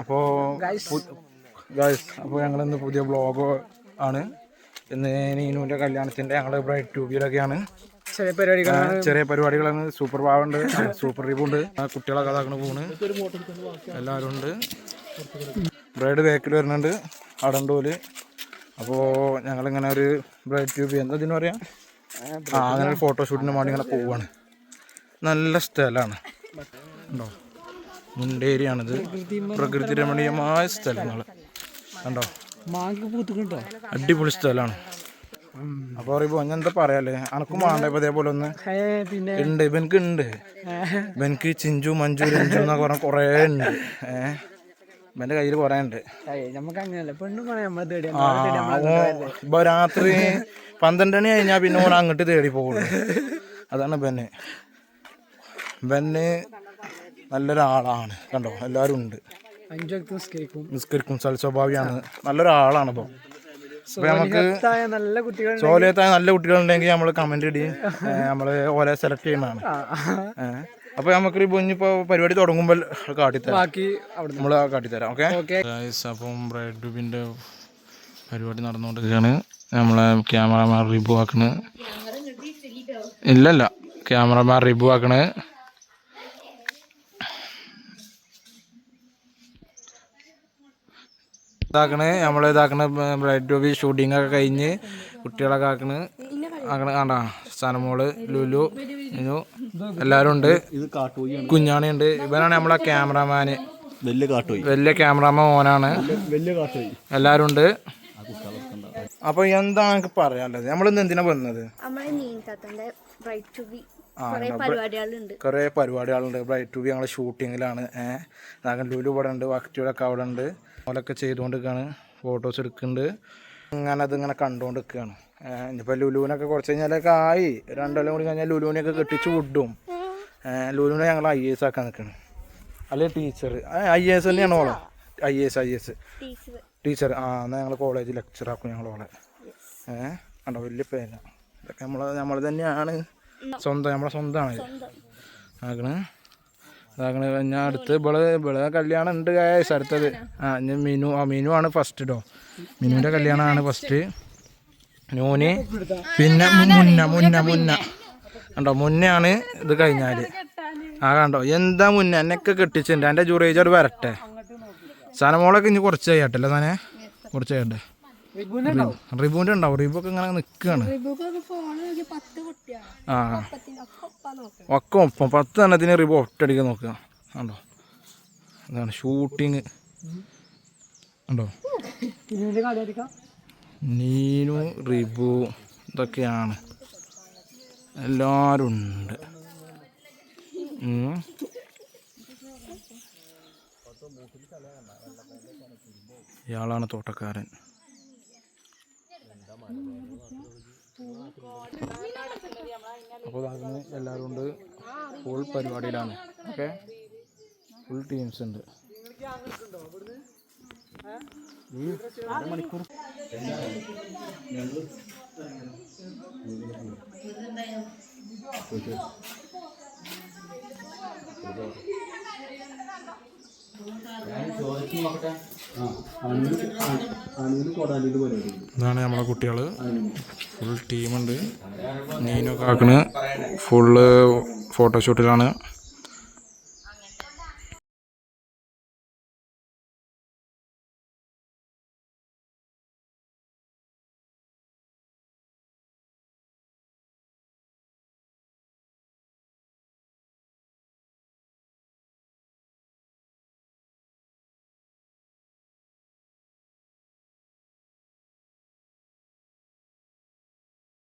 അപ്പോൾ ഗൈസ് അപ്പോൾ ഞങ്ങളിന്ന് പുതിയ ബ്ലോഗ് ആണ്. ഇന്ന് നീനുവിന്റെ കല്യാണത്തിന്റെ ഞങ്ങൾ ബ്രൈറ്റ് ട്യൂബിലൊക്കെയാണ് ചെറിയ പരിപാടികളാണ്. ചെറിയ പരിപാടികളാണ്. സൂപ്പർ പാവുണ്ട് സൂപ്പർ റീബുണ്ട് കുട്ടികളൊക്കെ അതാക്കണ പോണ്. എല്ലാവരും ഉണ്ട്. ബ്രൈഡ് ബേക്കിൽ വരുന്നുണ്ട് അടണ്ടോൽ. അപ്പോൾ ഞങ്ങളിങ്ങനെ ഒരു ബ്രൈഡ് ട്യൂബ് എന്താ ഇതിന് പറയാം? ആ അങ്ങനെ ഒരു ഫോട്ടോഷൂട്ടിന് വേണ്ടി ഇങ്ങനെ പോവാണ്. നല്ല സ്ഥലമാണ്. ഉണ്ടോ? മുണ്ടേരിയാണിത്. പ്രകൃതി രമണീയമായ സ്ഥലങ്ങൾ കണ്ടോ? മാങ്ക് പൂത്തുക്കുണ്ടോ? അടിപൊളി സ്ഥലമാണ്. അപ്പൊ പറയുമ്പോ ഞാൻ എന്താ പറയാല്ലേ? അനക്കും വേണ്ട ഇപ്പൊ ഇതേപോലെ ഒന്ന് ഉണ്ട് ഇവനക്ക് ഉണ്ട് ഇവനക്ക് ചിഞ്ചു മഞ്ജു രഞ്ജു എന്നൊക്കെ പറഞ്ഞ കൊറേ ഉണ്ട് ഏഹ് ഇവന്റെ കയ്യിൽ കൊറേ ഉണ്ട് ഇപ്പൊ രാത്രി പന്ത്രണ്ട് മണി കഴിഞ്ഞാ പിന്നെ അങ്ങോട്ട് തേടി പോകുള്ളൂ അതാണ് ബെന്നെ ബെന്ന് നല്ലൊരാളാണ്. കണ്ടോ? എല്ലാവരും ഉണ്ട് നിസ്കരിക്കും. സൽസ്വഭാവിയാണ് നല്ലൊരാളാണ് ഇപ്പോൾ അപ്പൊ നമുക്ക് സുഹൃത്തായ നല്ല കുട്ടികൾ സോലിയത്തായ നല്ല കുട്ടികളുണ്ടെങ്കിൽ നമ്മൾ കമന്റ് ഇടി. നമ്മൾ ഓലെ സെലക്ട് ചെയ്യുന്നതാണ്. അപ്പോൾ അപ്പൊ നമുക്ക് ഇനിയിപ്പോ പരിപാടി തുടങ്ങുമ്പോൾ കാട്ടിത്തരാം. ബാക്കി നമ്മൾ കാട്ടിത്തരാം ഓക്കെ? ഓക്കെ. അപ്പം ബ്രൈഡ് ട്യൂബിന്റെ പരിപാടി നടന്നുകൊണ്ടിരിക്കുകയാണ്. നമ്മളെ ക്യാമറമാൻ റിബു ആക്കണ്. ഇല്ലല്ല ക്യാമറമാൻ റിബു ആക്കണ്. ഇതാക്കണ് നമ്മൾ ഇതാക്കണ ബ്രൈറ്റ് ട്യൂബി ഷൂട്ടിംഗ് ഒക്കെ കഴിഞ്ഞ് കുട്ടികളൊക്കെ ആക്കണ്. ആക്കണ കണ്ട സനമോൾ ലുലു ഇനു എല്ലാവരും ഉണ്ട്. കുഞ്ഞാണി ഉണ്ട് ഇവനാണ് നമ്മളെ ക്യാമറമാന് വലിയ ക്യാമറമാൻ മോനാണ് എല്ലാരും കാട്ടുപോയി. എല്ലാവരും ഉണ്ട്. അപ്പൊ എന്താ നമുക്ക് പറയാനുള്ളത്? നമ്മളിന്ന് എന്തിനാ വന്നത്? കുറെ പരിപാടികളുണ്ട്. ബ്രൈറ്റ് ടു ബി ഞങ്ങൾ ഷൂട്ടിങ്ങിലാണ് ഏഹ് നാഗൻ ലുലു ഇവിടെ ഉണ്ട് വക്തികളൊക്കെ അവിടെ ഉണ്ട്. ഓലൊക്കെ ചെയ്തുകൊണ്ടിരിക്കുകയാണ് ഫോട്ടോസ് എടുക്കുന്നുണ്ട് ഇങ്ങനെ അതിങ്ങനെ കണ്ടുകൊണ്ടിരിക്കുകയാണ് ഏഹ് ഇനിയിപ്പോൾ ലുലുവിനൊക്കെ കുറച്ച് കഴിഞ്ഞാലൊക്കെ ആയി. രണ്ടെല്ലാം കൂടി കഴിഞ്ഞാൽ ലുലുവിനെയൊക്കെ കെട്ടിച്ച് വിടും. ഏഹ് ലുലുവിനെ ഞങ്ങൾ ഐ എസ് ആക്കാൻ നിൽക്കണം അല്ലെ ടീച്ചർ ഐ എസ് തന്നെയാണ് ഓളെ? I S I S teacher teacher ആ എന്നാൽ ഞങ്ങൾ കോളേജ് ലെക്ചർ ആക്കും ഞങ്ങൾ ഓളെ ഏഹ് കണ്ടോ വലിയ പേന. ഇതൊക്കെ നമ്മൾ നമ്മൾ തന്നെയാണ്. സ്വന്തം നമ്മളെ സ്വന്തമാണ്. ആക്കണ്. ഇതാക്കണ് ഞാൻ അടുത്ത് ഇവൾ ഇവളെ കല്യാണം ഉണ്ട് ഗായസ് അടുത്തത്. ആ ഞാൻ മിനു ആ മിനു ആണ് ഫസ്റ്റ് കേട്ടോ മിനുവിന്റെ കല്യാണമാണ് ഫസ്റ്റ് നൂന് പിന്നെ മുന്ന മുന്ന മുന്ന. കണ്ടോ മുന്നയാണ് ഇത് കഴിഞ്ഞാൽ ആ കണ്ടോ എന്താ മുന്ന? എന്നൊക്കെ കെട്ടിച്ചിട്ടുണ്ട്. എന്റെ ജുറേജോട് വരട്ടെ. സാധനം മോളൊക്കെ ഇനി കുറച്ച് കഴിയട്ടല്ലേ സാധനം? കുറച്ച് കഴിയട്ടെ. റിബുവിന്റെ ഉണ്ടാവും. റിബു ഒക്കെ ഇങ്ങനെ നിൽക്കുകയാണ് ആ. ഒക്കെ ഒപ്പം പത്ത് എണ്ണത്തിന് റിബു ഒറ്റടിക്കാൻ നോക്കുക. കണ്ടോ? അതാണ് ഷൂട്ടിങ് ഉണ്ടോ നീനു റിബു ഇതൊക്കെയാണ്. എല്ലാവരും ഉണ്ട്. ഇയാളാണ് തോട്ടക്കാരൻ. അപ്പോൾ അതിന് എല്ലാവരും ഉണ്ട് ഫുൾ പരിപാടിയിലാണ്. ഓക്കെ ഫുൾ ടീംസ് ഉണ്ട്. ഇതാണ് നമ്മളെ കുട്ടികൾ ഫുൾ ടീമുണ്ട്. നീനൊക്കെ ആക്കണ്. ഫുള്ള് ഫോട്ടോഷൂട്ടിലാണ്